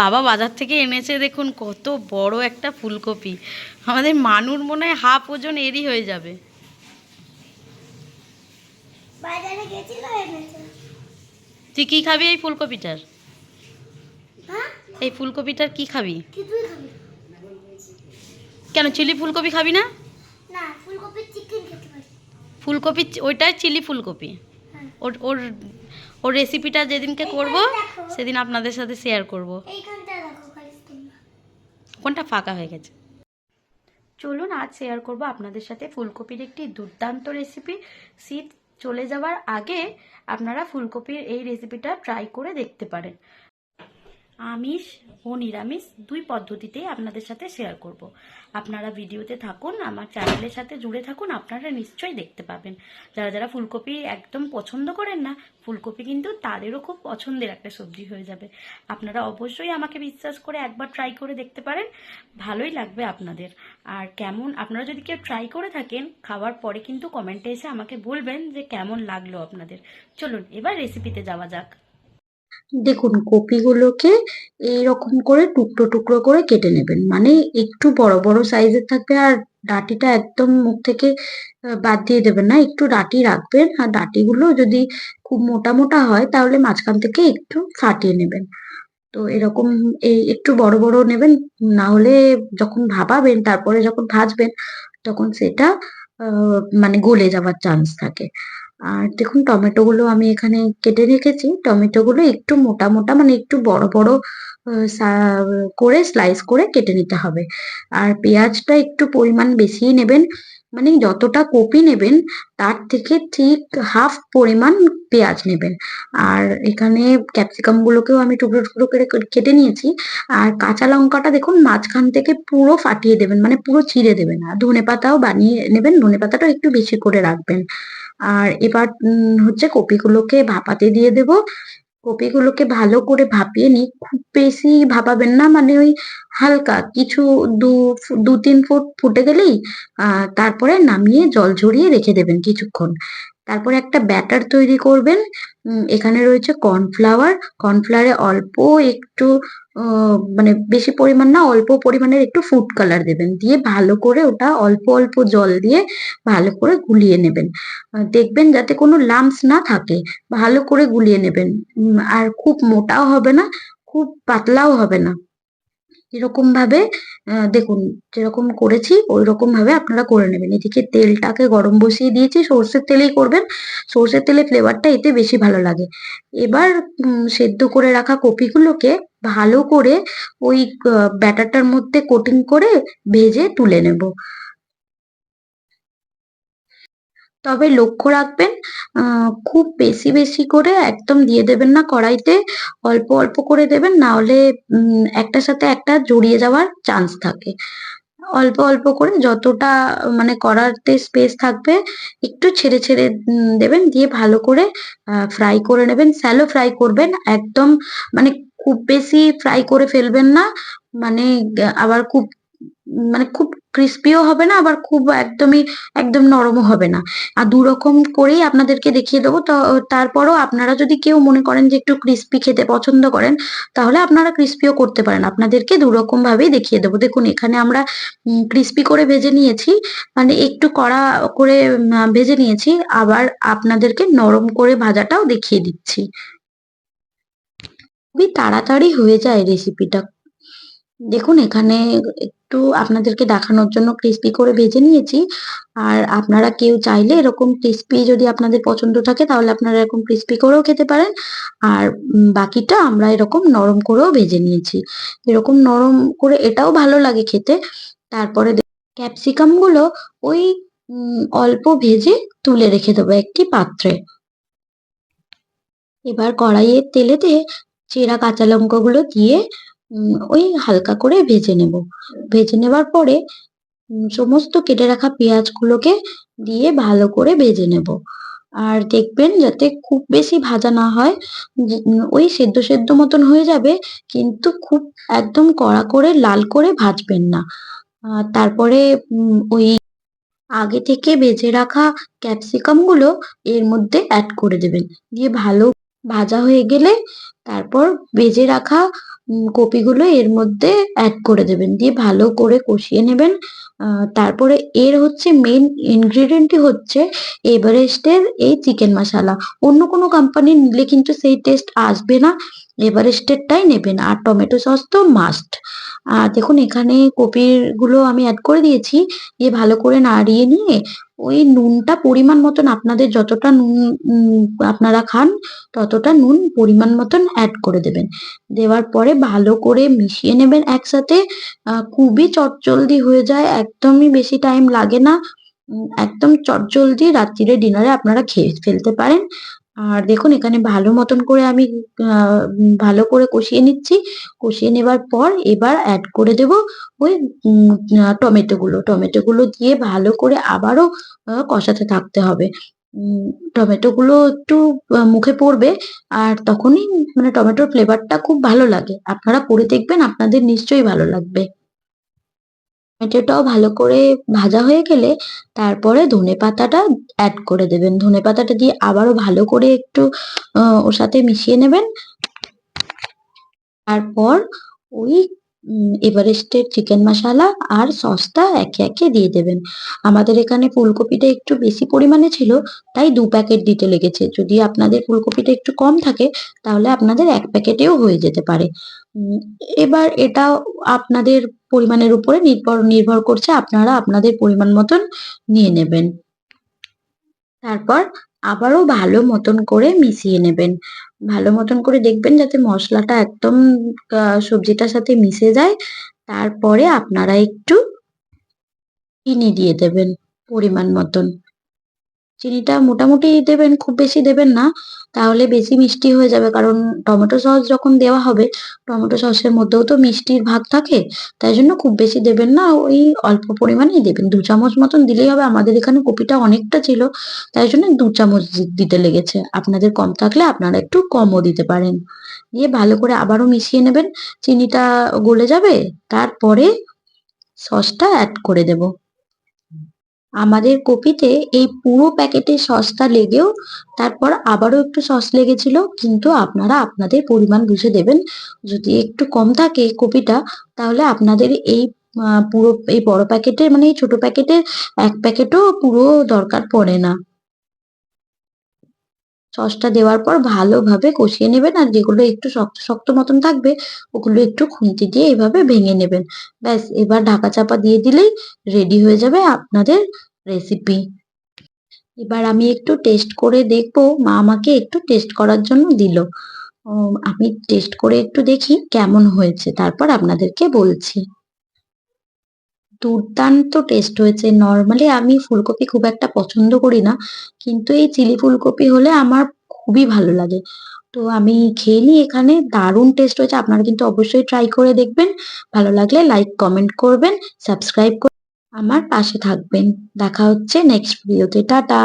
বাবা বাজার থেকে এনেছে দেখুন কত বড় একটা ফুলকপি। আমাদের মানুর মনে হয় হাফ ওজন এরই হয়ে যাবে। তুই কি খাবি এই ফুলকপিটার? হ্যাঁ? এই ফুলকপিটার কি খাবি? কেন চিলি ফুলকপি খাবি না? ফুলকপির ওইটাই চিলি ফুলকপি। হ্যাঁ। ওর ওর ওর রেসিপিটা যেদিনকে করব সেদিন আপনাদের সাথে শেয়ার করব। কোনটা ফাঁকা হয়ে গেছে? চলুন আজ শেয়ার করব আপনাদের সাথে ফুলকপির একটি দুর্দান্ত রেসিপি শীত চলে যাওয়ার আগে আপনারা ফুলকপির এই রেসিপিটা ট্রাই করে দেখতে পারেন। আমিষ ও নিরামিষ দুই পদ্ধতিতেই আপনাদের সাথে শেয়ার করব। আপনারা ভিডিওতে থাকুন, আমার চ্যানেলের সাথে জুড়ে থাকুন, আপনারা নিশ্চয়ই দেখতে পাবেন। যারা যারা ফুলকপি একদম পছন্দ করেন না, ফুলকপি কিন্তু তাদেরও খুব পছন্দের একটা সবজি হয়ে যাবে। আপনারা অবশ্যই আমাকে বিশ্বাস করে একবার ট্রাই করে দেখতে পারেন, ভালোই লাগবে আপনাদের। আর কেমন, আপনারা যদি কেউ ট্রাই করে থাকেন, খাওয়ার পরে কিন্তু কমেন্টে এসে আমাকে বলবেন যে কেমন লাগল আপনাদের। চলুন, এবার রেসিপিতে যাওয়া যাক। দেখুন, কপিগুলোকে এইরকম করে টুকরো টুকরো করে কেটে নেবেন। মানে একটু বড় বড় সাইজের থাকবে আর ডাঁটিটা একদম মুখ থেকে বাদ দিয়ে দেবেন না। একটু ডাঁটি রাখবেন আর ডাঁটিগুলো যদি খুব মোটা মোটা হয় তাহলে মাঝখান থেকে একটু ফাটিয়ে নেবেন। তো এরকম এই একটু বড় বড় নেবেন, না হলে যখন ভাবাবেন, তারপরে যখন ভাজবেন, তখন সেটা মানে গলে যাওয়ার চান্স থাকে। আর দেখুন টমেটো গুলো আমি এখানে কেটে রেখেছি। টমেটো গুলো একটু মোটা মোটা মানে একটু বড় বড় করে স্লাইস করে কেটে নিতে হবে। আর পেঁয়াজটা একটু পরিমাণ বেশিই নেবেন মানে যতটা কপি নেবেন, তার থেকে ঠিক হাফ পরিমাণ পেঁয়াজ নেবেন। আর এখানে ক্যাপসিকাম গুলোকেও আমি টুকরো টুকরো করে কেটে নিয়েছি। আর কাঁচা লঙ্কাটা দেখুন, মাঝখান থেকে পুরো ফাটিয়ে দেবেন মানে পুরো চিড়ে দেবেন আর ধনে পাতাও বানিয়ে নেবেন ধনে পাতাটা একটু বেশি করে রাখবেন। আর এবার হচ্ছে কপিগুলোকে ভাপাতে দিয়ে দেব। কপিগুলোকে ভালো করে ভাপিয়ে নিই। খুব বেশি ভাপাবেন না মানে ওই হালকা কিছু দু দু তিন ফুট ফুটে গেলেই তারপরে নামিয়ে জল ঝরিয়ে রেখে দেবেন কিছুক্ষণ। তারপরে একটা ব্যাটার তৈরি করবেন। এখানে রয়েছে কর্নফ্লাওয়ার। কর্নফ্লাওয়ারে অল্প একটু মানে বেশি পরিমাণ না, অল্প পরিমাণের একটু ফুড কালার দেবেন। দিয়ে ভালো করে ওটা অল্প অল্প জল দিয়ে ভালো করে গুলিয়ে নেবেন। দেখবেন যাতে কোনো লাম্পস না থাকে, ভালো করে গুলিয়ে নেবেন। আর খুব মোটাও হবে না, খুব পাতলাও হবে না। এরকম ভাবে দেখুন, যেরকম করেছি ওই রকম ভাবে আপনারা করে নেবেন। এদিকে তেলটাকে গরম বসিয়ে দিয়েছি, সর্ষের তেলেই করবেন। সর্ষের তেলে ফ্লেভারটা এতে বেশি ভালো লাগে। এবার সেদ্ধ করে রাখা কপিগুলোকে ভালো করে ওই ব্যাটারটার মধ্যে কোটিং করে ভেজে তুলে নেব। তবে লক্ষ্য রাখবেন খুব বেশি বেশি করে একদম দিয়ে দেবেন না কড়াইতে, অল্প অল্প করে দেবেন না হলে একটার সাথে একটা জড়িয়ে যাওয়ার চান্স থাকে। অল্প অল্প করে যতটা মানে কড়াতে স্পেস থাকবে, একটু ছেড়ে ছেড়ে দেবেন, দিয়ে ভালো করে ফ্রাই করে নেবেন স্যালো ফ্রাই করবেন, একদম মানে খুব বেশি ফ্রাই করে ফেলবেন না। মানে আবার খুব মানে খুব ক্রিস্পিও হবে না, আবার খুব একদমই, একদম নরমও হবে না। আর দু রকম করেই আপনাদেরকে দেখিয়ে দেবো। তারপরও আপনারা যদি কেউ মনে করেন যে একটু ক্রিস্পি খেতে পছন্দ করেন, তাহলে আপনারা ক্রিস্পিও করতে পারেন। আপনাদেরকে দু রকম ভাবেই দেখিয়ে দেবো। দেখুন, এখানে আমরা ক্রিস্পি করে ভেজে নিয়েছি। মানে একটু কড়া করে ভেজে নিয়েছি। আবার আপনাদেরকে নরম করে ভাজাটাও দেখিয়ে দিচ্ছি। খুবই তাড়াতাড়ি হয়ে যায় রেসিপিটা দেখুন, এখানে একটু আপনাদেরকে দেখানোর জন্য ক্রিস্পি করে ভেজে নিয়েছি। আর আপনারা কেউ চাইলে এরকম ক্রিস্পি যদি আপনাদের পছন্দ থাকে, তাহলে আপনারা এরকম ক্রিস্পি করেও খেতে পারেন। আর বাকিটা আমরা এরকম নরম করেও ভেজে নিয়েছি। এরকম নরম করে এটাও ভালো লাগে খেতে। তারপরে ক্যাপসিকামগুলো ওই অল্প ভেজে তুলে রেখে দেবো একটি পাত্রে। এবার কড়াইয়ের তেলেতে চেরা কাঁচা লঙ্কাগুলো দিয়ে ওই হালকা করে ভেজে নেব। ভেজে নেবার পরে সমস্ত কেটে রাখা পেঁয়াজগুলোকে দিয়ে ভালো করে ভেজে নেব। আর দেখবেন যাতে খুব বেশি ভাজা না হয় ওই সেদ্ধ সেদ্ধ মতন হয়ে যাবে, কিন্তু খুব একদম কড়া করে, লাল করে ভাজবেন না। তারপরে ওই আগে থেকে ভেজে রাখা ক্যাপসিকামগুলো এর মধ্যে অ্যাড করে দেবেন। দিয়ে ভালো ভাজা হয়ে গেলে তারপর ভেজে রাখা কপিগুলো এর মধ্যে অ্যাড করে দেবেন। দিয়ে ভালো করে কষিয়ে নেবেন। তারপরে এর হচ্ছে মেন ইনগ্রিডিয়েন্টই হচ্ছে এভারেস্টের এই চিকেন মশালা অন্য কোনো কোম্পানি নিলে কিন্তু সেই টেস্ট আসবে না। এভারেস্টেরটাই নেবেন। আর টমেটো সস তো মাস্ট আর দেখুন, এখানে কপিরগুলো আমি অ্যাড করে দিয়েছি। দিয়ে ভালো করে নাড়িয়ে নিয়ে ওই নুনটা পরিমাণ মতন আপনাদের যতটা নুন আপনারা খান, ততটা নুন পরিমাণ মতন অ্যাড করে দেবেন। দেওয়ার পরে ভালো করে মিশিয়ে নেবেন একসাথে। খুবই চটজলদি হয়ে যায়, একদমই বেশি টাইম লাগে না। একদম চটজলদি রাত্রিরে ডিনারে আপনারা খেয়ে ফেলতে পারেন। আর দেখুন এখানে ভালো মতন করে আমি ভালো করে কষিয়ে নিচ্ছি। কষিয়ে নেবার পর এবার অ্যাড করে দেব ওই উম, আহ, টমেটো গুলো টমেটো গুলো দিয়ে ভালো করে আবারও কষাতে থাকতে হবে। উম, টমেটো গুলো একটু মুখে পড়বে আর তখনই মানে টমেটোর ফ্লেভারটা খুব ভালো লাগে। আপনারা করে দেখবেন আপনাদের নিশ্চয়ই ভালো লাগবে। টমেটোটাও ভালো করে ভাজা হয়ে গেলে তারপরে ধনে পাতাটা অ্যাড করে দেবেন। ধনে পাতাটা দিয়ে আবারও ভালো করে একটু ওর সাথে মিশিয়ে নেবেন। তারপর ওই এভারেস্টের চিকেন মশলা আর সসটা একে একে দিয়ে দেবেন। আমাদের এখানে ফুলকপিটা একটু বেশি পরিমাণে ছিল, তাই দু প্যাকেট দিতে লেগেছে। যদি আপনাদের ফুলকপিটা একটু কম থাকে, তাহলে আপনাদের এক প্যাকেটেও হয়ে যেতে পারে। এবার এটা আপনাদের পরিমাণের উপরে নির্ভর নির্ভর করছে, আপনারা আপনাদের পরিমাণ মতন নিয়ে নেবেন। তারপর আবারও ভালো মতন করে মিশিয়ে নেবেন। ভালো মতন করে দেখবেন যাতে মশলাটা একদম সবজিটার সাথে মিশে যায়। তারপরে আপনারা একটু চিনি দিয়ে দেবেন পরিমাণ মতন। চিনিটা মোটামুটি দেবেন, খুব বেশি দেবেন না। তাহলে বেশি মিষ্টি হয়ে যাবে, কারণ টমেটো সস যখন দেওয়া হবে, টমেটো সসের মধ্যেও তো মিষ্টির ভাগ থাকে, তাই জন্য খুব বেশি দেবেন না, ওই অল্প পরিমাণেই দেবেন। দু চামচ মতন দিলেই হবে, আমাদের এখানে কপিটা অনেকটা ছিল, তাই জন্য দু চামচ দিতে লেগেছে। আপনাদের কম থাকলে আপনারা একটু কমও দিতে পারেন। দিয়ে ভালো করে আবারও মিশিয়ে নেবেন, চিনিটা গলে যাবে, তারপরে সসটা অ্যাড করে দেব। আমাদের কপিতে এই পুরো প্যাকেটে সসটা লেগেও তারপর আবারও একটু সস লেগেছিল, কিন্তু আপনারা আপনাদের পরিমাণ বুঝে দেবেন। যদি একটু কম থাকে কপিটা, তাহলে আপনাদের এই পুরো এই বড় প্যাকেটের মানে এই ছোট প্যাকেটের এক প্যাকেটও পুরো দরকার পড়ে না। সসটা দেওয়ার পর ভালোভাবে কষিয়ে নেবেন আর যেগুলো একটু শক্ত শক্ত মতন থাকবে, ওগুলো একটু খুন্তি দিয়ে এভাবে ভেঙে নেবেন। ব্যাস, এবার ঢাকা চাপা দিয়ে দিলেই রেডি হয়ে যাবে আপনাদের রেসিপি এবার আমি একটু টেস্ট করে দেখব, মা আমাকে একটু টেস্ট করার জন্য দিল। আমি টেস্ট করে একটু দেখি কেমন হয়েছে, তারপর আপনাদেরকে বলছি। দুর্দান্ত টেস্ট হয়েছে। নর্মালি আমি ফুলকপি খুব একটা পছন্দ করি না, কিন্তু এই চিলি ফুলকপি হলে আমার খুবই ভালো লাগে। তো আমি খেয়ে নিই এখানে, দারুণ টেস্ট হয়েছে। আপনারা কিন্তু অবশ্যই ট্রাই করে দেখবেন। ভালো লাগলে লাইক কমেন্ট করবেন সাবস্ক্রাইব করে আমার পাশে থাকবেন। দেখা হচ্ছে নেক্সট ভিডিওতে টাটা!